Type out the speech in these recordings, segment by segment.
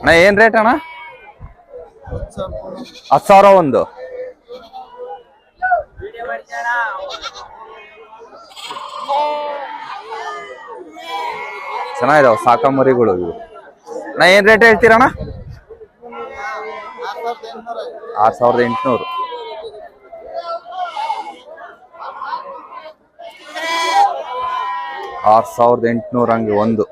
ಅಣ್ಣ, ಏನ್ ರೇಟ್ ಅಣ್ಣ? ಹತ್ತು ಸಾವಿರ ಒಂದು. ಚೆನ್ನಾಗಿದಾವ, ಸಾಕಂಬರಿಗಳು ಇವು. ಅಣ್ಣ, ಏನ್ ರೇಟ್ ಹೇಳ್ತೀರಣ್ಣ ಆರ್ ಸಾವಿರದ ಎಂಟುನೂರು. ಆರ್ ಸಾವಿರದ ಎಂಟುನೂರ ಹಂಗೆ ಒಂದು.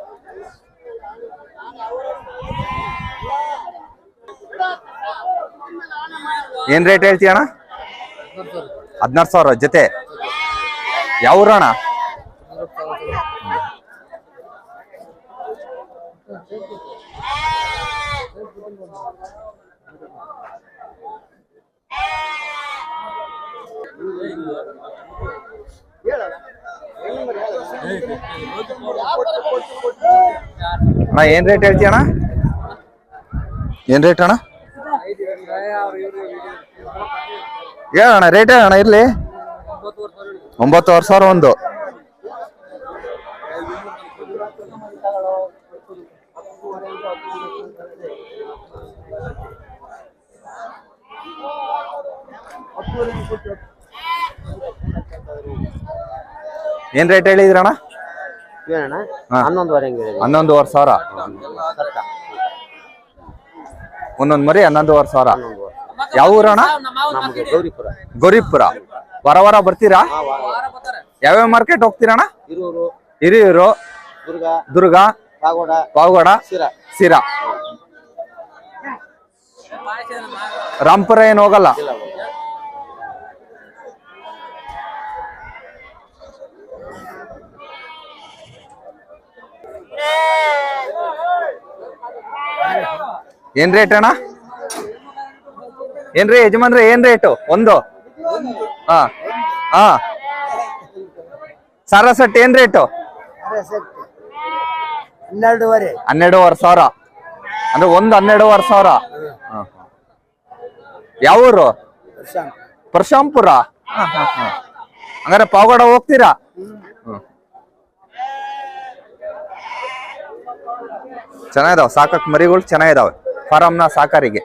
ಏನ್ ರೇಟ್ ಹೇಳ್ತೀಯ ಅಣ್ಣ? ಹದಿನಾರು ಸಾವಿರ ಜೊತೆ. ಯಾವ ಊರಣ ಅಣ್ಣ, ಏನ್ ರೇಟ್ ಹೇಳ್ತೀಯ ಅಣ್ಣ? ಏನ್ ರೇಟ್ ಅಣ್ಣ? ಹೇಳಣ್ಣ ರೇಟ್ ಹೇಳಣ್ಣ ಇರ್ಲಿ. ಒಂಬತ್ತುವರೆ ಸಾವಿರ ಒಂದು. ಏನ್ ರೇಟ್ ಹೇಳಿದ್ರಣ್ಣ? ಏನಣ್ಣ. ಹನ್ನೊಂದುವರೆ ಹನ್ನೊಂದುವರೆ ಸಾವಿರ. ಒಂದೊಂದ್ ಮರಿ ಹನ್ನೊಂದುವರೆ ಸಾವಿರ. ಯಾವ ಊರಣ್ಣ? ನಮ್ದು ಗೌರಿಪುರ. ಗೌರಿಪುರ. ವಾರ ವಾರ ಬರ್ತೀರಾ? ಯಾವ್ಯಾವ ಮಾರ್ಕೆಟ್ ಹೋಗ್ತೀರಣ್ಣ? ಹಿರೂರು ಹಿರಿಯೂರು ದುರ್ಗ ದುರ್ಗ ಕಾಗೋಡ ಪಾವಗಡ ಸಿರ ಸಿರಾ ರಾಂಪುರ ಏನು ಹೋಗಲ್ಲ? ಏನ್ ರೇಟ್ ಅಣ್ಣ? ಏನ್ರಿ ಯಜಮಾನ್ರಿ ಏನ್ ರೇಟು ಒಂದು? ಹಾ ಹಾ. ಸಾರಾ ಸೆಟ್ ಏನ್ ರೇಟು ಹನ್ನೆರಡುವರೆ. ಹನ್ನೆರಡುವರೆ ಸಾವಿರ. ಅಂದ್ರೆ ಒಂದು ಹನ್ನೆರಡುವರೆ ಸಾವಿರ. ಯಾವ ಊರು? ಪರಶಾಂಪುರ. ಹಂಗಾರೆ ಪಾವಗಡ ಹೋಗ್ತೀರಾ. ಚೆನ್ನಾಗಿದಾವ ಸಾಕಕ್ ಮರಿಗಳು ಚೆನ್ನಾಗಿದಾವೆ ಫಾರಂನ ಸಾಕಾರಿಗೆ.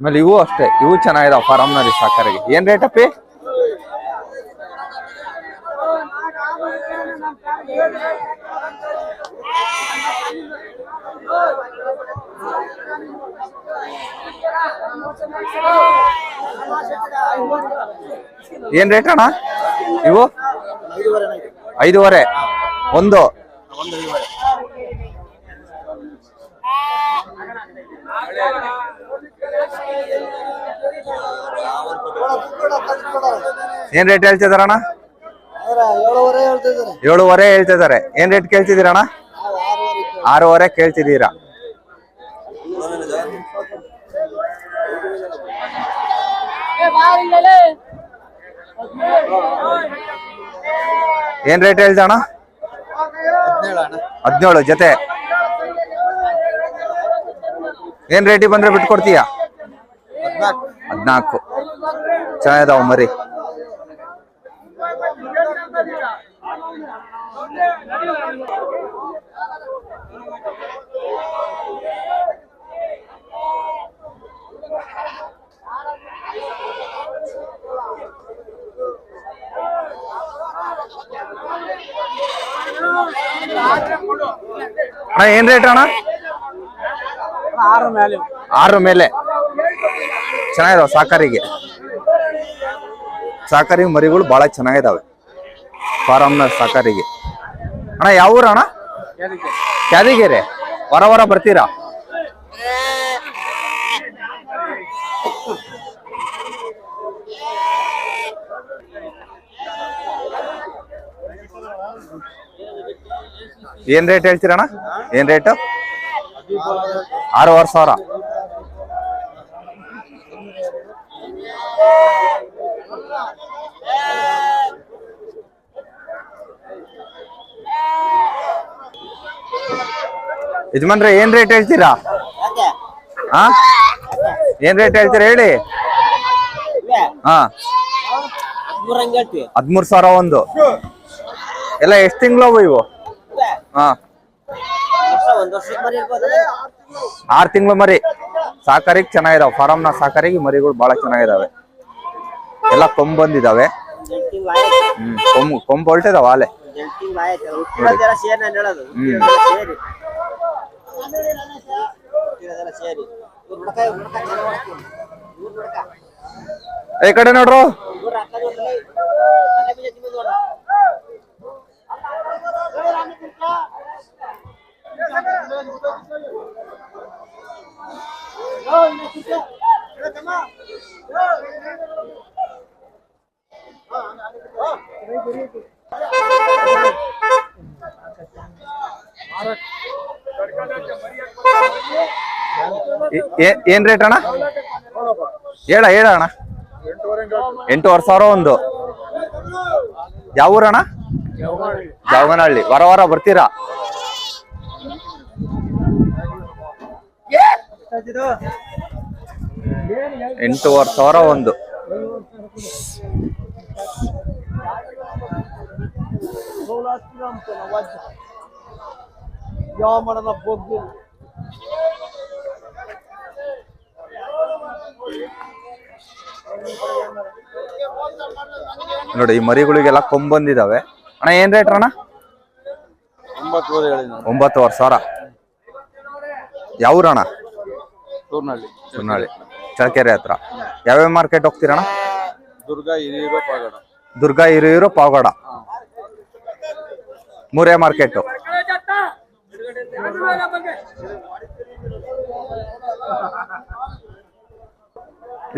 ಆಮೇಲೆ ಇವು ಅಷ್ಟೇ. ಇವು ಚೆನ್ನಾಗಿದಾವ ಫಾರಮ್ನಲ್ಲಿ ಸಾಕಾರಿಗೆ. ಏನ್ ರೇಟ್ ಅಪ್ಪಿ? ಏನ್ ರೇಟ್ ಅಣ್ಣ? ಇವು? ಐದೂವರೆ. ಒಂದು. ಏನ್ ರೇಟ್ ಹೇಳ್ತಿದಾರಣ್ಣ ಏಳುವರೆ ಹೇಳ್ತಿದಾರೆ. ಏನ್ ರೇಟ್ ಕೇಳ್ತಿದ್ದೀರಣ್ಣ ಆರೂವರೆ ಕೇಳ್ತಿದ್ದೀರಾ ಏನ್ ರೇಟ್ ಹೇಳ್ದಣ್ಣ ಹದಿನೇಳು ಜೊತೆ. ಏನ್ ರೇಟಿಗೆ ಬಂದ್ರೆ ಬಿಟ್ಕೊಡ್ತೀಯ? ಹದ್ನಾಲ್ಕು ಚೆನ್ನಾಗಿದಾವ ಮರಿ ಅಣ್ಣ ಏನ್ ರೇಟ್ ಅಣ್ಣ ಆರು ಮೇಲೆ ಆರು ಮೇಲೆ ಚೆನ್ನಾಗಿದಾವ ಸಾಕಾರಿಗೆ. ಸಾಕಾರಿ ಮರಿಗಳು ಬಹಳ ಚೆನ್ನಾಗಿದಾವೆ. ಫಾರಮ್ನ ಸಾಕಾರಿಗೆ. ಅಣ್ಣ, ಯಾವ ಊರು ಅಣ್ಣ? ಕ್ಯಾದಿಗೆರೆ ವಾರ ವಾರ ಬರ್ತೀರಾ? ಏನ್ ರೇಟ್ ಹೇಳ್ತೀರಣ್ಣ? ಏನ್ ರೇಟ್ ಆರೂವರೆ ಸಾವಿರ. ಯಜಮಾನ್ರೆ, ಏನ್ ರೇಟ್ ಹೇಳ್ತೀರಾ? ಹಾ ಏನ್ ರೇಟ್ ಹೇಳ್ತೀರಾ ಹೇಳಿ? ಹಾ ಹದಿಮೂರು ಸಾವಿರ ಒಂದು. ಎಲ್ಲ ಎಷ್ಟ್ ತಿಂಗಳು ಇವು? ಹಾ ಆರ್ ತಿಂಗಳು ಮರಿ. ಸಾಕಾರಿಗೆ ಚೆನ್ನಾಗಿದಾವೆ. ನ ಸಾಕಾರಿಗೆ ಮರಿಗಳು ಬಹಳ ಚೆನ್ನಾಗಿದಾವೆ. ಎಲ್ಲ ಕೊಂಬ್ ಬಂದಿದಾವೆ. ಹ್ಮ್, ಕೊಂಬ್ ಕೊಂಬ್ ಹೊಲ್ಟಿದಾವ ಹೇಳೋದು ಹ್ಮ್. ಈ ಕಡೆ ನೋಡ್ರು. ಏನ್ ರೇಟ್ ಅಣ್ಣ? ಹೇಳ ಹೇಳ ಅಣ್ಣ. ಎಂಟೂವರೆ ಸಾವಿರ ಒಂದು. ಯಾವ ಊರಣ್ಣ ಜಾವಗನಹಳ್ಳಿ. ವಾರ ವಾರ ಬರ್ತೀರಾ? ಎಂಟೂವರೆ ಸಾವಿರ ಒಂದು. ಯಾವ ಮಾಡೋಣ ನೋಡಿ ಈ ಮರಿಗಳಿಗೆಲ್ಲ ಕೊಂಬಂದಿದಾವೆ. ಅಣ್ಣ ಏನ್ ರೇಟ್ ಅಣ್ಣ? ಒಂಬತ್ತುವರೆ ಸಾವಿರ? ಯಾವ ಊರಣ್ಣ ತೂರ್ನಹಳ್ಳಿ ಸುನ್ನಾಳಿ ಚಳಕೆರೆ ಹತ್ರ. ಯಾವ್ಯಾವ ಮಾರ್ಕೆಟ್ ಹೋಗ್ತೀರಣ ದುರ್ಗಾ ಹಿರಿಯೂರು ಪಾವಗಡ ದುರ್ಗಾ ಹಿರಿಯೂರು ಪಾವಗಡ ಮೂರೇ ಮಾರ್ಕೆಟ್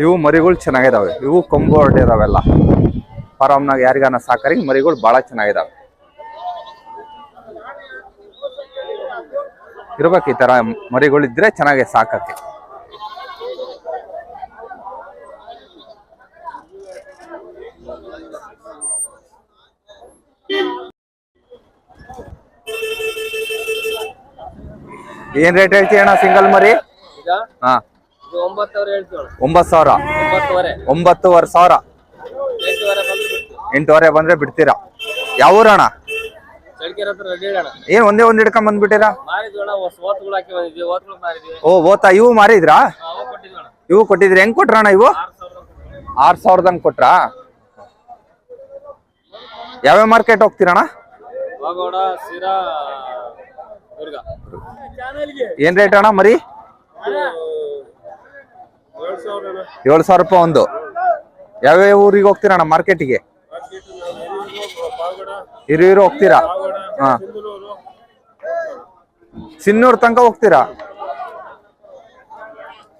ಇವು ಮರಿಗಳು ಚೆನ್ನಾಗಿದಾವೆ. ಇವು ಕೊಂಬು ಹೊರಟಿದಾವೆಲ್ಲ ಫಾರಮ್ನಾಗ ಯಾರಿಗಾನ ಸಾಕರಿಗೆ ಮರಿಗಳು ಬಹಳ ಚೆನ್ನಾಗಿದಾವೆ. ಇರ್ಬೇಕು ಈ ತರ ಮರಿಗಳಿದ್ರೆ ಚೆನ್ನಾಗಿ ಸಾಕಕ್ಕೆ. ಏನ್ ರೇಟ್ ಹೇಳ್ತೀಯಣ್ಣ ಸಿಂಗಲ್ ಮರಿ? ಹಾ. ಒಂಬತ್ತು ಸಾವಿರ. ಒಂಬತ್ತುವರೆ. ಸಾವಿರ. ಎಂಟುವರೆ ಬಂದು ಬಂದ್ರೆ ಬಿಡ್ತೀರಾ? ಯಾವ ಹೇಳೋಣ ಏನ್ ಒಂದೇ ಒಂದ್ ಹಿಡ್ಕೊಂಡ್ ಬಂದ್ಬಿಟ್ಟಿರಾ? ಓ ಓತಾ ಇವು ಮಾರಿದ್ರಾ? ಇವು ಕೊಟ್ಟಿದ್ರಿ ಹೆಂಗ್ ಕೊಟ್ರಣ ಇವು? ಆರು ಸಾವಿರ ಆರ್ ಸಾವಿರದಂಗ್ ಕೊಟ್ರಾ? ಯಾವ್ಯಾವ ಮಾರ್ಕೆಟ್ ಹೋಗ್ತೀರಣ್ಣ? ವಾಗೋಡ ಸಿರಾ ದುರ್ಗ. ಏನ್ ರೇಟ್ ಅಣ್ಣ ಮರಿ? ಏಳು ಸಾವಿರ ರೂಪಾಯಿ ಒಂದು. ಯಾವ್ಯಾವ ಊರಿಗೆ ಹೋಗ್ತೀರಣ್ಣ ಮಾರ್ಕೆಟಿಗೆ ಹಿರಿಯೂರು ಹೋಗ್ತೀರಾ? ಹಾ. ಸಿನ್ನೂರ್ ತನಕ ಹೋಗ್ತೀರಾ?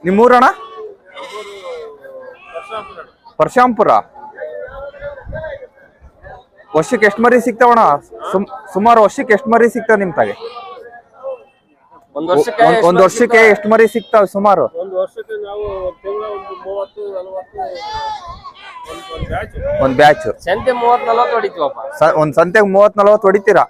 ನಿಮ್ಮೂರಣ ಪರಶಾಂಪುರ. ವರ್ಷಕ್ಕೆ ಎಷ್ಟು ಮರಿ ಸಿಗ್ತಾವಣ್ಣ? ಸುಮ್- ಸುಮಾರು ವರ್ಷಕ್ಕೆ ಎಷ್ಟು ಮರಿ ಸಿಗ್ತಾವ ನಿಮ್ ತಾಗೆ? ಒಂದು ವರ್ಷಕ್ಕೆ ಒಂದ್- ಒಂದ್ ವರ್ಷಕ್ಕೆ ಎಷ್ಟು ಮರಿ ಸಿಗ್ತಾವ ಸುಮಾರು? ಒಂದ್ ವರ್ಷಕ್ಕೆ ನಾವು ತಿಂಗಳ ಒಂದು ಮೂವತ್ತು ನಲವತ್ತು ಒಂದ್ ಬ್ಯಾಚ್. ಸಂತೆ ಮೂವತ್ ನಲವತ್ತು ಹೊಡಿತೀವಪ್ಪ. ಒಂದ್ ಸಂತೆಗೆ ಮೂವತ್ ನಲವತ್ತು ಹೊಡಿತೀರಾ?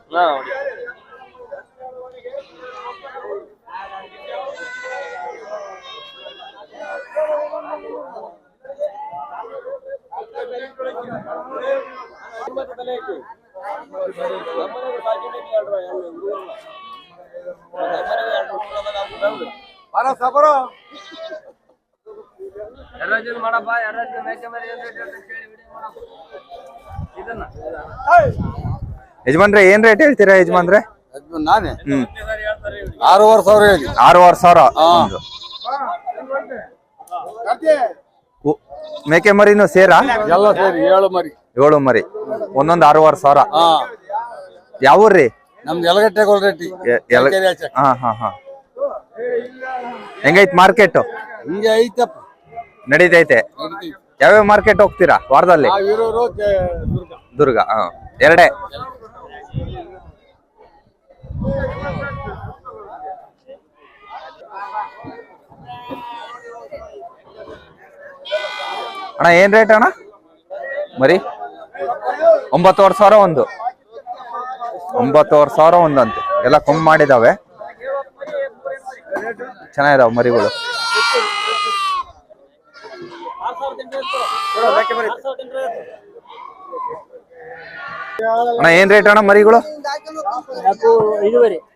ಮೇಕೆ ಕೇಳಿ ವಿಡಿಯೋ ಮಾಡಪ್ಪ ಇದನ್ನ. ಯಜಮಾನ್ರೆ ಏನ್ ರೇಟ್ ಹೇಳ್ತೀರಾ ಯಜಮಾನ್ರೆ? ನಾನೇ? ಹ್ಮ್. ಆರೂವರೆ ಸಾವಿರ ಹೇಳಿ. ಆರೂವರೆ ಸಾವಿರ? ಒಂದು. ಉ- ಮೇಕೆ ಮರಿನು ಸೇರಾ? ಎಲ್ಲ ಸೇರಿ ಏಳು ಮರಿ. ಏಳು ಮರಿ. ಒಂದೊಂದು ಆರೂವರೆ ಸಾವಿರ. ಹಾ. ಯಾವ ಊರ್ರಿ ನಮ್ದು ಎಲಗಟ್ಟೆ ಕೆರೆ ಆಚೆ. ಹಾ ಹಾ ಹಾ. ಹೆಂಗೈತ್ ಮಾರ್ಕೆಟ್ ಹಿಂಗೆ ಐತಪ್ಪ. ನಡೀತೈತೆ. ಯಾವ ಯಾವ್ಯಾವ ಮಾರ್ಕೆಟ್ ಹೋಗ್ತೀರಾ ವಾರದಲ್ಲಿ? ಆ ದುರ್ಗ. ದುರ್ಗ ಹಾ. ಎರಡೇ. ಅಣ್ಣ ಏನ್ ರೇಟ್ ಅಣ್ಣ? ಮರಿ? ಒಂಬತ್ತುವರೆ ಸಾವಿರ ಒಂದು. ಒಂಬತ್ತುವರೆ ಸಾವಿರ ಒಂದಂತೆ. ಎಲ್ಲ ಕಮ್ಮಿ ಮಾಡಿದಾವೆ. ಚೆನ್ನಾಗಿದಾವೆ ಮರಿಗಳು. ಅಣ್ಣ ಏನ್ ರೇಟ್ ಅಣ್ಣ ಮರಿಗಳು?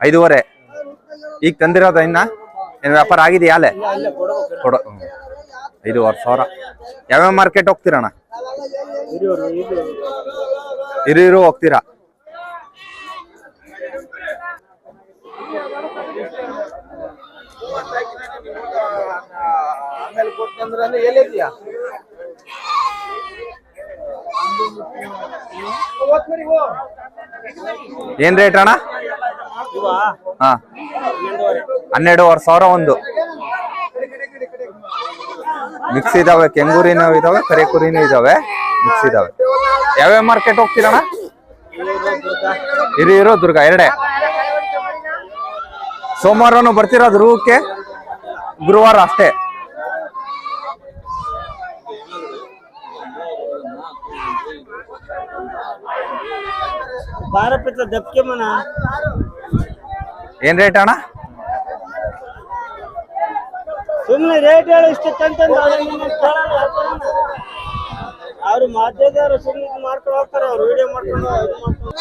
ಐದುವರೆ. ಈಗ ತಂದಿರೋದ ಇನ್ನ? ಏನ್ ವ್ಯಾಪಾರ ಆಗಿದೆಯಾ ಅಲ್ಲೇ? ಕೊಡ. ಐದೂವರೆ ಸಾವಿರ. ಯಾವ್ಯಾವ ಮಾರ್ಕೆಟ್ ಹೋಗ್ತೀರಣ್ಣ? ಇರು ಇರು ಹೋಗ್ತೀರಾ? ಎಲ್ಲಿದ್ಯಾ ಏನ್ ರೇಟ್ ಅಣ್ಣ? ಹಾ. ಹನ್ನೆರಡುವರೆ ಸಾವಿರ ಒಂದು. ಮಿಕ್ಸ್ ಇದಾವೆ ಕೆಂಗೂರಿನೂ ಇದಾವೆ ಕರೆ ಕುರಿನೂ ಇದಾವೆ. ಮಿಕ್ಸ್ ಇದಾವೆ. ಯಾವ್ಯಾವ ಮಾರ್ಕೆಟ್ ಹೋಗ್ತೀರಣ್ಣ? ಇರೋ ದುರ್ಗ ಎರಡೇ. ಸೋಮವಾರನು ಬರ್ತೀರಾ ದುರ್ಗಕ್ಕೆ ಗುರುವಾರ ಅಷ್ಟೇ. ಬಾರಪಿತ ದಪ್ಕೆ ಮನ. ಏನ್ ರೇಟ್ ಅಣ್ಣ? ಸುಮ್ಮನೆ ರೇಟ್ ಹೇಳಿ ಇಷ್ಟ ಅವ್ರು ಮಾಧ್ಯದವ್ರು ಸುಮ್ಮನೆ ಮಾಡ್ಕೊಂಡು ಹೋಗ್ತಾರೆ ಅವ್ರು ವಿಡಿಯೋ ಮಾಡ್ಕೊಂಡು ಇದು ಮಾಡ್ಕೊಂಡು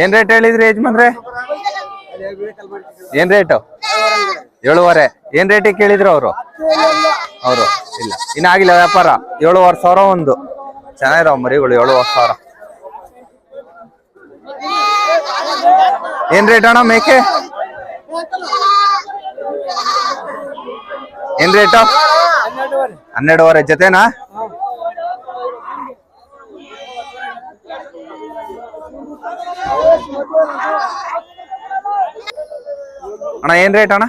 ಏನ್ ರೇಟ್ ಹೇಳಿದ್ರಿ ಯಜಮಾನ್ರೆ? ಏನ್ ರೇಟ್ ಏಳುವರೆ. ಏನ್ ರೇಟಿಗೆ ಕೇಳಿದ್ರು ಅವರು? ಅವರು ಇಲ್ಲ. ಇನ್ನಾಗಿಲ್ಲ ವ್ಯಾಪಾರ. ಏಳುವರೆ ಸಾವಿರ ಒಂದು. ಚೆನ್ನಾಗಿರೋ ಮರಿಗಳು ಏಳುವರೆ ಸಾವಿರ. ಏನ್ ರೇಟ್ ಅಣ್ಣ ಮೇಕೆ? ಏನ್ ರೇಟ್ ಹನ್ನೆರಡುವರೆ. ಜೊತೆನಾ? ಅಣ್ಣ ಏನ್ ರೇಟ್ ಅಣ್ಣ?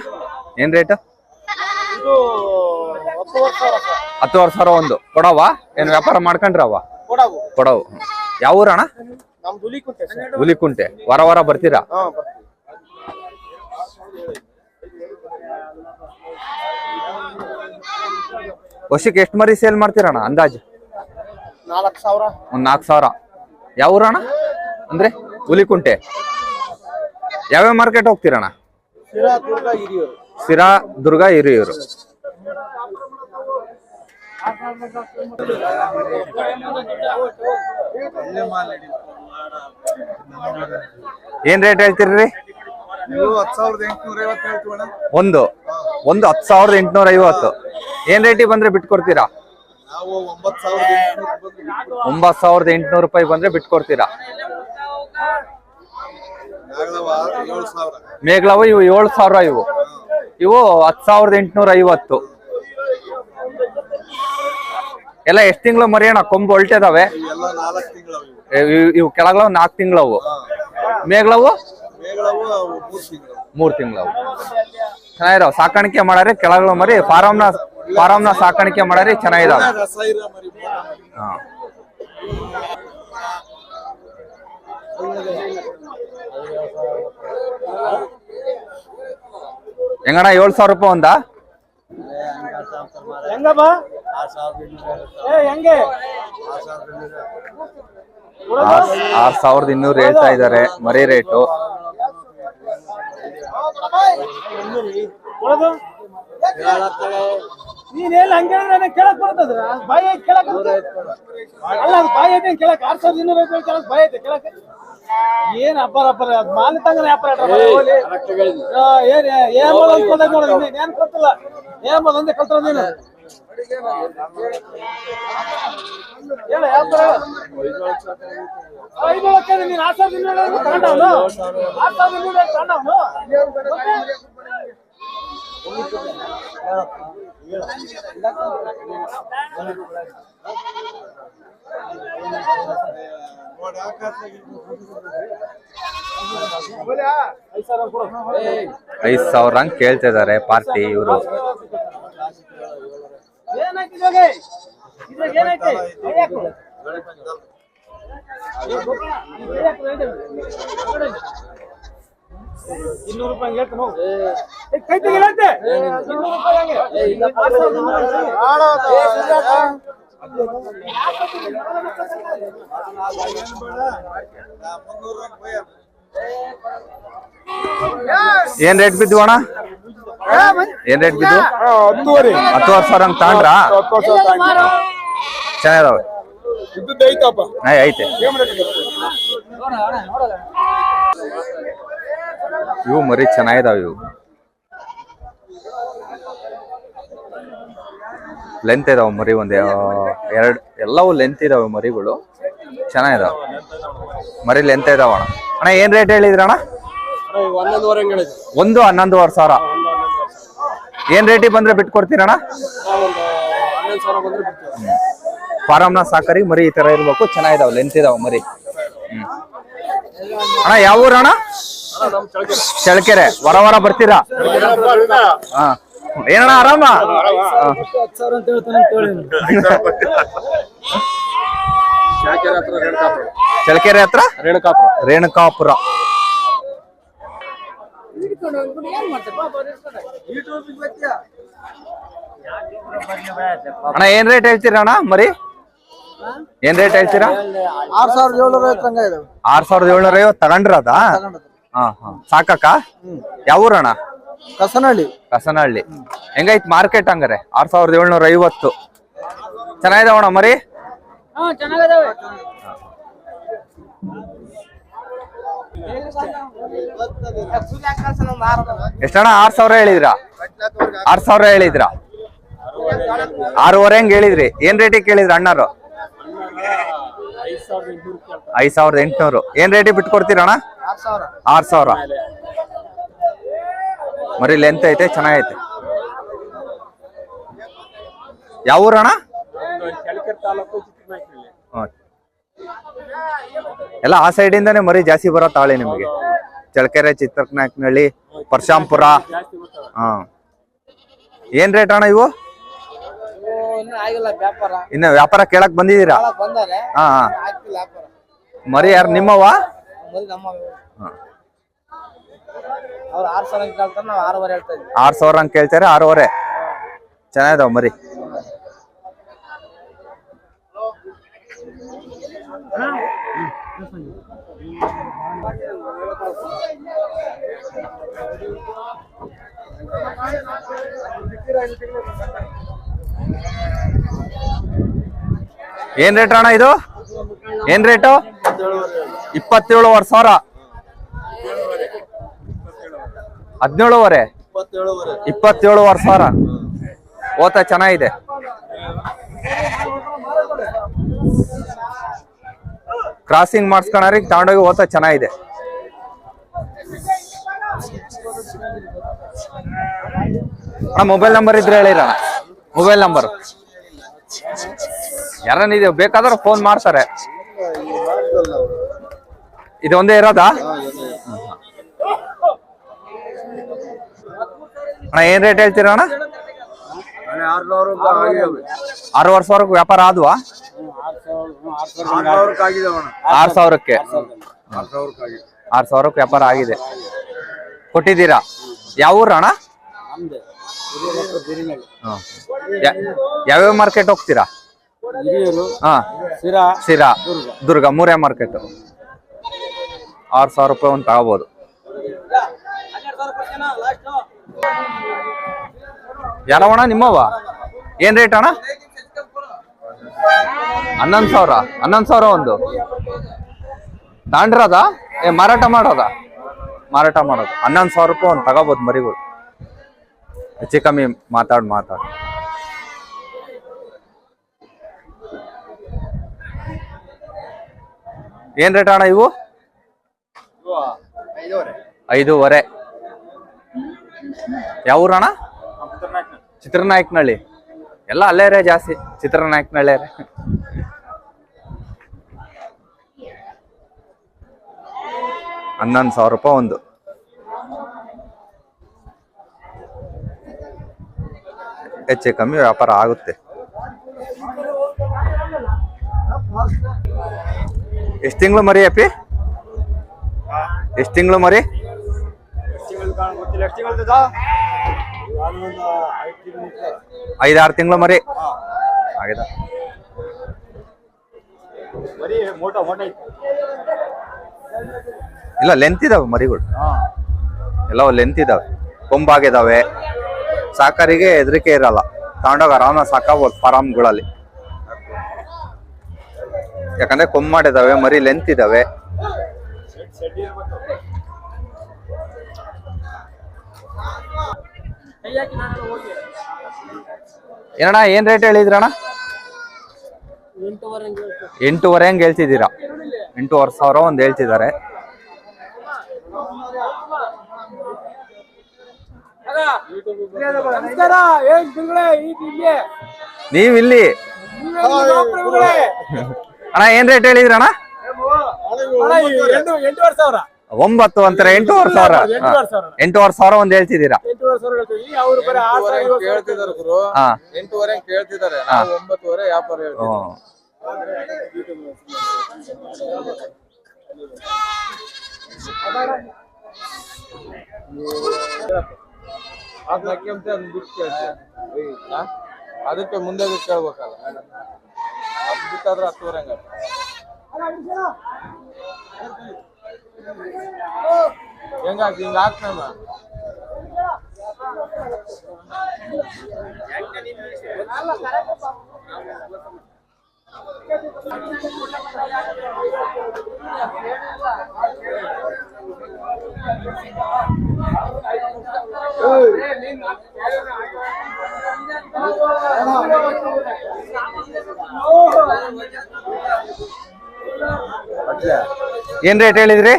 ಏನ್ ರೇಟ್ ಹತ್ತುವರೆ ಸಾವಿರ ಒಂದು. ಕೊಡವಾ ಏನ್ ವ್ಯಾಪಾರ ಮಾಡ್ಕೊಂಡ್ರವ ಕೊಡವು. ಯಾವ ಊರ ಹುಲಿಕುಂಟೆ ವಾರ ವಾರ ಬರ್ತೀರಾ? ವರ್ಷಕ್ಕೆ ಎಷ್ಟು ಮರಿ ಸೇಲ್ ಮಾಡ್ತೀರಣ್ಣ ಅಂದಾಜು? ನಾಲ್ಕು ಸಾವಿರ. ಒಂದ್ ನಾಲ್ಕು ಸಾವಿರ. ಯಾವ ಊರ ಅಣ್ಣ ಅಂದ್ರೆ ಹುಲಿಕುಂಟೆ. ಯಾವ್ಯಾವ ಮಾರ್ಕೆಟ್ ಹೋಗ್ತೀರಣ್ಣ? ಸಿರಾ ದುರ್ಗ ಹಿರಿಯೂರು. ಏನ್ ರೇಟ್ ಹೇಳ್ತೀರಿ? ಒಂದು. ಒಂದು ಹತ್ತು ಸಾವಿರದ ಎಂಟುನೂರ ಐವತ್ತು. ಏನ್ ರೇಟಿಗೆ ಬಂದ್ರೆ ಬಿಟ್ಕೊಡ್ತೀರಾ? ಒಂಬತ್ತು ಸಾವಿರದ ಎಂಟುನೂರು ರೂಪಾಯಿ ಬಂದ್ರೆ ಬಿಟ್ಕೊಡ್ತೀರಾ? ಮೇಘಲವು ಇವು ಏಳು ಸಾವಿರ ಇವು. ಇವು ಹತ್ತು ಸಾವಿರದ ಎಂಟುನೂರ ಐವತ್ತು. ಎಲ್ಲ ಎಷ್ಟ್ ತಿಂಗಳು ಮರಿಯೋಣ ಕೊಂಬು ಹೊಲ್ಟಿದಾವೆ. ಇವು ಕೆಳಗ್ಲವು ನಾಲ್ಕು ತಿಂಗಳವು. ಅವು ಮೂರು ತಿಂಗಳು ಮೂರ್ ತಿಂಗಳವು. ಚೆನ್ನಾಗಿದಾವ. ಸಾಕಾಣಿಕೆ ಮಾಡಾರಿ, ಕೆಳಗಳ ಮರಿ ಫಾರಮ್ನ ಫಾರಂನ ಸಾಕಾಣಿಕೆ ಮಾಡಾರಿ, ಚೆನ್ನಾಗಿದಾವ. ಮರಿ ಹಾ. ಹೆಂಗಣ್ಣ, ಏಳ್ ಸಾವಿರ ರೂಪಾಯಿ ಒಂದಾ? ಹೆಂಗೆ ಆರ್ ಸಾವಿರದ ಇನ್ನೂರು ಹೇಳ್ತಾ ಇದಾರೆ ಮರಿ ರೇಟು. ನೀನೇನು ಹಂಗೆ ನನಗೆ ಕೇಳಕ್ ಬರ್ತದ್ರ? ಬಾಯಿ ಕೇಳಕ್ ಅಲ್ಲ ಬಾಯ್ ಬಾಯಿ ಐತೆ ಕೇಳಕ್ ಆರ್ ಸಾವಿರದ ಇನ್ನೂರ ಐತೆ ಕೇಳಕ್ ಬಾಯಿ ಐತೆ ಕೇಳಕ್? ಏನ್ ಅಪ್ಪರ ಅಪ್ಪರ ಮಾಲಿ ತಂಗ ವ್ಯಾಪಾರ ಏನ್ ಏನ್ ನೋಡು ಏನ್ ಏನ್ ಅಂದೆ ಕಲ್ತರ ನೀನು? ಹೇಳ ವ್ಯಾಪಾರ ಐದು ಲಕ್ಷ ನೀನ್ ಆರ್ ಸಾವಿರದ ಇನ್ನೂರ ಐವತ್ತು ತಗೊಂಡವ್ನು ಆರ್ ಸಾವಿರದ ಇನ್ನೂರ ಐವತ್ತು ತಗೊಂಡವ್ನು ಐದ್ ಸಾವಿರ ಹಂಗ್ ಕೇಳ್ತಾ ಇದಾರೆ ಪಾರ್ಟಿ ಇವರು. ಇನ್ನೂರು ರೂಪಾಯಿ ಹೇಳ್ತೇನೆ ಹೋಗು. ಕೈ. ಇನ್ನೂರು ರೂಪಾಯಿ ಹಂಗೆ. ಏನ್ ರೇಟ್ ಬಿದ್ದು ಅಣ್ಣ? ಏನ್ ರೇಟ್ ಬಿದ್ದು ಹತ್ತುವರೆ. ಹತ್ತುವರೆ ಸಾವಿರ ಹಂಗ್ ತಗೊಂಡ್ರಾ ಚೆನ್ನಾಗಿದಾವೆ. ಐತೆ. ಇವು ಮರಿ ಚೆನ್ನಾಗಿದಾವ ಇವು. ಲೆಂತ್ ಇದಾವ ಮರಿ ಒಂದ್ ಎರಡು ಎಲ್ಲವೂ ಲೆಂತ್ ಇದಾವೆ ಮರಿಗಳು. ಚೆನ್ನಾಗಿದಾವ. ಮರಿ ಲೆಂತ್ ಇದಾವ ಅಣ್ಣ. ಅಣ್ಣ, ಏನ್ ರೇಟ್ ಹೇಳಿದ್ರ ಅಣ್ಣ? ಒಂದೊಂದುವರೆ ಹೇಳಿದ್ರು ಒಂದು ಹನ್ನೊಂದುವರೆ ಸಾವಿರ. ಏನ್ ರೇಟಿಗೆ ಬಂದ್ರೆ ಬಂದ್ರೆ ಬಿಡ್ತೀವಿ ಫಾರಮ್ನ ಸಾಕರಿ, ಮರಿ ಈ ತರ ಇರ್ಬೇಕು. ಚೆನ್ನಾಗಿದಾವ ಲೆಂತ್ ಇದಾವ ಮರಿ. ಹ್ಮ್. ಅಣ್ಣ, ಯಾವ ಊರು ಅಣ್ಣ ಚಳ್ಳಕೆರೆ ವರ ವರ ಬರ್ತೀರಾ? ಹಾ. ಏನಣ್ಣ ಆರಾಮ? ಚಳಕೆರೆ ಹತ್ರ? ರೇಣುಕಾಪುರ. ರೇಣುಕಾಪುರ ಅಣ್ಣ ಏನ್ ರೇಟ್ ಹೇಳ್ತೀರಾ ಅಣ್ಣ ಮರಿ? ಏನ್ ರೇಟ್ ಹೇಳ್ತೀರಾ? ಆರ್ ಸಾವಿರದ ಏಳ್ನೂರ ಐವತ್ತು ಆರ್ ಸಾವಿರದ ಏಳ್ನೂರ ಐವತ್ತು ತಗೊಂಡ್ರದ ಹಾ ಹಾ. ಸಾಕಕ್ಕ? ಯಾವ ಊರಣ್ಣ ಕಸನಹಳ್ಳಿ. ಕಸನಹಳ್ಳಿ. ಹೆಂಗೈತ್ ಮಾರ್ಕೆಟ್ ಹಂಗಾರೆ? ಆರ್ ಸಾವಿರದ ಏಳ್ನೂರ ಐವತ್ತು. ಚೆನ್ನಾಗಿದಾವಣ ಮರಿ? ಎಷ್ಟಣ್ಣ? ಆರ್ ಸಾವಿರ ಹೇಳಿದ್ರ? ಆರ್ ಸಾವಿರ ಹೇಳಿದ್ರ? ಆರೂವರೆ ಹಂಗ ಹೇಳಿದ್ರಿ. ಏನ್ ರೇಟಿಗೆ ಕೇಳಿದ್ರಿ ಅಣ್ಣಾರು? ಐದ್ ಸಾವಿರದ ಎಂಟ್ನೂರು. ಏನ್ ರೇಟಿಗೆ ಬಿಟ್ಕೊಡ್ತೀರಣ್ಣ? ಆರು ಸಾವಿರ. ಮರಿ ಲೆಂತ್ ಐತೆ ಚೆನ್ನಾಗೈತೆ ಯಾವ ಊರಣ. ಎಲ್ಲ ಆ ಸೈಡ್ ಇಂದಾನೆ ಮರಿ ಜಾಸ್ತಿ ಬರೋ ತಾಳೆ ನಿಮಗೆ. ಚಳಕೆರೆ ಚಿತ್ರಕನಾಕ್ನಹಳ್ಳಿ ಪರಶಾಂಪುರ. ಹಾ ಏನ್ ರೇಟ್ ಅಣ್ಣ ಇವು? ಇನ್ನ ವ್ಯಾಪಾರ ಕೇಳಕ್ ಬಂದಿದ್ದೀರಾ? ಹಾ ಮರಿ ಯಾರು ನಿಮ್ಮವ ಮೊದಲು ನಮ್ಮ. ಅವ್ರು ಆರು ಸಾವಿರ ಕೇಳ್ತಾರೆ ನಾವು ಆರೂವರೆ ಹೇಳ್ತಾ ಇದ್ವಿ. ಆರ್ ಸಾವಿರ ಹಂಗೆ ಕೇಳ್ತಾರೆ ಆರೂವರೆ. ಚೆನ್ನಾಗಿದಾವ ಮರಿ. ಏನ್ ರೇಟ್ ಅಣ್ಣ ಇದು? ಏನ್ ರೇಟು? ಇಪ್ಪತ್ತೇಳುವರೆ ಸಾವಿರ. ಹದಿನೇಳುವರೆ. ಇಪ್ಪತ್ತೇಳುವರೆ ಸಾವಿರ. ಓತ, ಚೆನ್ನಾಗಿದೆ. ಕ್ರಾಸಿಂಗ್ ಮಾಡಿಸ್ಕೊಳರಿ ತಗೊಂಡೋಗಿ ಓತ, ಚೆನ್ನಾಗಿದೆ. ಮೊಬೈಲ್ ನಂಬರ್ ಇದ್ರೆ ಹೇಳಿರ ಮೊಬೈಲ್ ನಂಬರ್ ಯಾರನ್ನ ಇದು ಬೇಕಾದ್ರೆ ಫೋನ್ ಮಾಡ್ತಾರೆ. ಇದು ಒಂದೇ ಇರೋದಾ? ಅಣ್ಣ ಏನ್ ರೇಟ್ ಹೇಳ್ತೀರಾ ಅಣ್ಣ? ಆರೂವರೆ ಸಾವಿರಕ್ಕೆ ವ್ಯಾಪಾರ ಆದ್ವಾ? ಆರ್ ಸಾವಿರಕ್ಕೆ. ಆರ್ ಸಾವಿರಕ್ಕೆ ವ್ಯಾಪಾರ ಆಗಿದೆ. ಕೊಟ್ಟಿದ್ದೀರಾ? ಯಾವ ಊರ ಅಣ್ಣ? ಯಾವ್ಯಾವ ಮಾರ್ಕೆಟ್ ಹೋಗ್ತೀರಾ? ಹಾ. ಸಿರಾ ಸಿರಾ ದುರ್ಗ. ಮೂರೇ ಮಾರ್ಕೆಟ್ ಆರ್ ಸಾವಿರ ರೂಪಾಯಿ ಒಂದು ತಗೋಬಹುದು ಯಾರವಣ ನಿಮ್ಮವ ಏನ್ ರೇಟ್ ಅಣ್ಣ? ಹನ್ನೊಂದು ಸಾವಿರ ಹನ್ನೊಂದು ಸಾವಿರ ಒಂದು. ತಾಂಡ್ರದ ಏ ಮಾರಾಟ ಮಾಡೋದ? ಮಾರಾಟ ಮಾಡೋದು. ಹನ್ನೊಂದು ಸಾವಿರ ರೂಪಾಯಿ ಒಂದು ತಗೋಬೋದು ಮರಿಗಳು. ಹೆಚ್ಚು ಕಮ್ಮಿ ಮಾತಾಡ್ ಮಾತಾಡ್. ಏನ್ ರೇಟ್ ಅಣ್ಣ ಇವು? ಐದೂವರೆ. ಯಾವ ಊರಣ್ಣ? ಚಿತ್ರನಾಯಕನಹಳ್ಳಿ. ಎಲ್ಲ ಅಲ್ಲೇ ರೇ ಜಾಸ್ತಿ, ಚಿತ್ರನಾಯಕನಹಳ್ಳಿ ರೇ. ಹನ್ನೊಂದು ಸಾವಿರ ರೂಪಾಯಿ ಒಂದು. ಹೆಚ್ಚು ಕಮ್ಮಿ ವ್ಯಾಪಾರ ಆಗುತ್ತೆ. ಎಷ್ಟು ತಿಂಗಳು ಮರಿ ಅಪ್ಪಿ? ಎಷ್ಟು ತಿಂಗಳು ಮರಿ? ಐದಾರು ತಿಂಗಳು ಮರಿ. ಆಗಿದೆ ಇಲ್ಲ ಲೆಂತ್ ಇದಾವೆ ಮರಿಗಳು. ಎಲ್ಲ ಲೆಂತ್ ಇದಾವೆ. ಕೊಂಬಾಗಿದಾವೆ. ಸಾಕರಿಗೆ ಹೆದರಿಕೆ ಇರಲ್ಲ. ತಗೊಂಡೋಗಿ ಆರಾಮ ಸಾಕಾಗ್ಬೋದು ಫಾರಮ್ಗಳಲ್ಲಿ ಯಾಕಂದ್ರೆ ಕೊಮ್ಮಾಡಿದಾವೆ ಮರಿ ಲೆಂತ್ ಇದಾವೆ. ಏನಣ್ಣ ಏನ್ ರೇಟ್ ಹೇಳಿದ್ರಣ್ಣ? ಎಂಟೂವರೆ ಹಂಗೆ ಹೇಳ್ತಿದ್ದೀರಾ? ಎಂಟೂವರೆ ಸಾವಿರ ಒಂದ್ ಹೇಳ್ತಿದ್ದಾರೆ. ನಮಸ್ಕಾರ ಅಣ್ಣ ಏನ್ ರೇಟ್ ಹೇಳಿದ್ರಣ್ಣ? ಅಣ್ಣ ಒಂಬತ್ತು ಅಂತಾರೆ ಎಂಟೂವರೆ ಸಾವಿರ? ಎಂಟೂವರೆ ಸಾವಿರ ಒಂದ್ ಹೇಳ್ತಿದ್ದೀರಾ? ಅದಕ್ಕೆ ಮುಂದೆ ಕೇಳ್ಬೇಕಲ್ಲ. ಬಿಟ್ಟಾದ್ರೆ ಹತ್ತುವರೆ ಹಂಗ ಹೆಂಗ ಹಿಂಗ ಹಾಕ್ತಾನ ಏನ್ ರೇಟ್ ಹೇಳಿದ್ರಿ?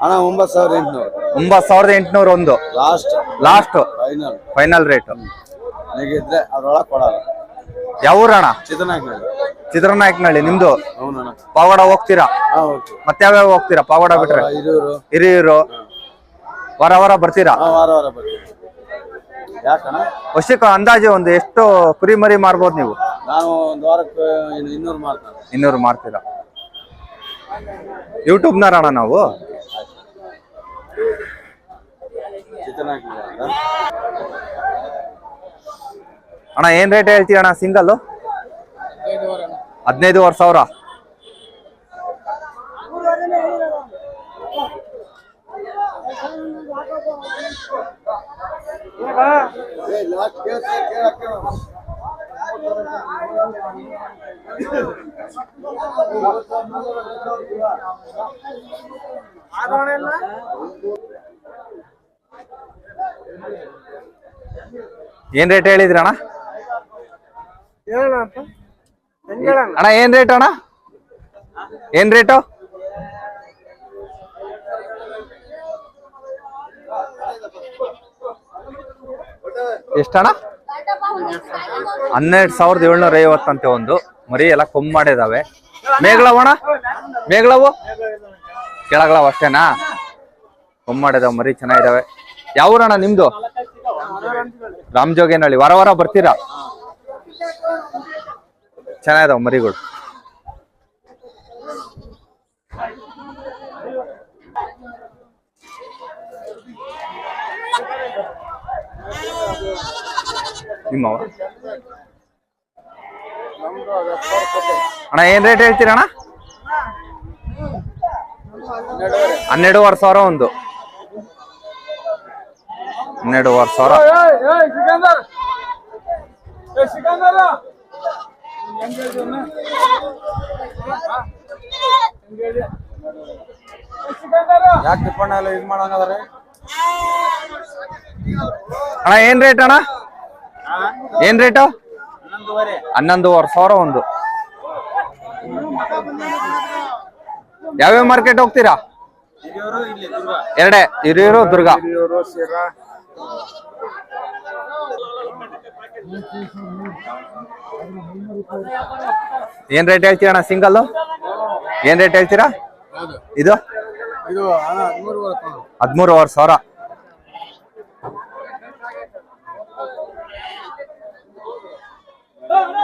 ಅಣ್ಣ ಒಂಬತ್ತು ಸಾವಿರದ ಒಂಬತ್ತು ಸಾವಿರದ ಎಂಟುನೂರ ಒಂದು. Last last final final rate ನಿಗಿದ್ರೆ ಅದ್ರೊಳಗೆ ಕೊಡಲ್ಲ. ಯಾವ ಊರಣ ಚಿತ್ರನಾಯಕನಹಳ್ಳಿ ನಿಮ್ದು? ಪಾವಾಡ ಹೋಗ್ತೀರಾ? ಮತ್ತೆ ಯಾವ್ಯಾವ ಹೋಗ್ತೀರಾ? ಪಾವಗಡ ಬಿಟ್ರೆ? ಹಿರಿಯೂರು. ವಾರ ವಾರ ಬರ್ತೀರಾ? ವಾರ ವಾರ ಬರ್ತೀರಾ ಯಾಕಣ್ಣ? ವರ್ಷಕ್ಕೆ ಅಂದಾಜು ಒಂದು ಎಷ್ಟು ಕುರಿ ಮರಿ ಮಾರ್ಬೋದು ನೀವು? ನಾನು ಒಂದು ವಾರಕ್ಕೆ ಇನ್ನು ಇನ್ನೂರು ಮಾಡ್ತಾನೆ ಇನ್ನೂರು ಮಾರ್ತೀರಾ? ಯೂಟ್ಯೂಬ್ನರಣ್ಣ ನಾವು? ಚಿತ್ರನಾಗ್ನಲ್ಲಿ ಅಂತ ಅಣ್ಣ ಏನ್ ರೇಟ್ ಹೇಳ್ತೀಯ ಅಣ್ಣ ಸಿಂಗಲ್ ಹದಿನೈದುವರೆ ಸಾವಿರ. ಏನ್ ರೇಟ್ ಹೇಳಿದ್ರಿ ಅಣ್ಣ? ಅಣ್ಣ ಏನ್ ರೇಟ್ ಅಣ್ಣ? ಏನ್ ರೇಟು ಎಷ್ಟಣ್ಣ? ಹನ್ನೆರಡು ಸಾವಿರದ ಏಳ್ನೂರ ಐವತ್ತಂತೆ ಒಂದು. ಮರಿ ಎಲ್ಲ ಕೊಮ್ಮ ಮಾಡಿದಾವೆ. ಮೇಘಲವಣ ಮೇಘಲವು ಕೆಳಗಳವ ಅಷ್ಟೇನಾ? ಕೊಮ್ಮ ಮಾಡಿದಾವೆ, ಮರಿ ಚೆನ್ನಾಗಿದಾವೆ. ಯಾವೂರಣ ನಿಮ್ದು? ರಾಮಜೋಗೇನಹಳ್ಳಿ. ವಾರ ವಾರ ಬರ್ತೀರಾ? ಚೆನ್ನಾಗಿದಾವ ಮರಿಗಳು. ನಿಮ್ಮವ ಅಣ್ಣ ಏನ್ ರೇಟ್ ಹೇಳ್ತೀರಣ್ಣ ಹನ್ನೆರಡುವರೆ ಸಾವಿರ ಒಂದು. ಹನ್ನೆರಡುವರೆ ಸಾವಿರ. ಯಾಕೆ ಟಿಪ್ಪಣ್ಣ ಎಲ್ಲ ಇದು ಮಾಡಂಗಾದ್ರೆ? ಅಣ್ಣ ಏನ್ ರೇಟ್ ಅಣ್ಣ? ಏನ್ ರೇಟು ಹನ್ನೊಂದುವರೆ. ಸಾವಿರ ಒಂದು. ಯಾವ್ಯಾವ ಮಾರ್ಕೆಟ್ ಹೋಗ್ತೀರಾ? ಎರಡೇ ಹಿರಿಯೂರು ದುರ್ಗ. ಏನ್ ರೇಟ್ ಹೇಳ್ತೀರಾ ಅಣ್ಣ ಸಿಂಗಲ್ ಏನ್ ರೇಟ್ ಹೇಳ್ತೀರಾ? ಇದು? ಹದಿಮೂರುವರೆ ಸಾವಿರ. Ahora.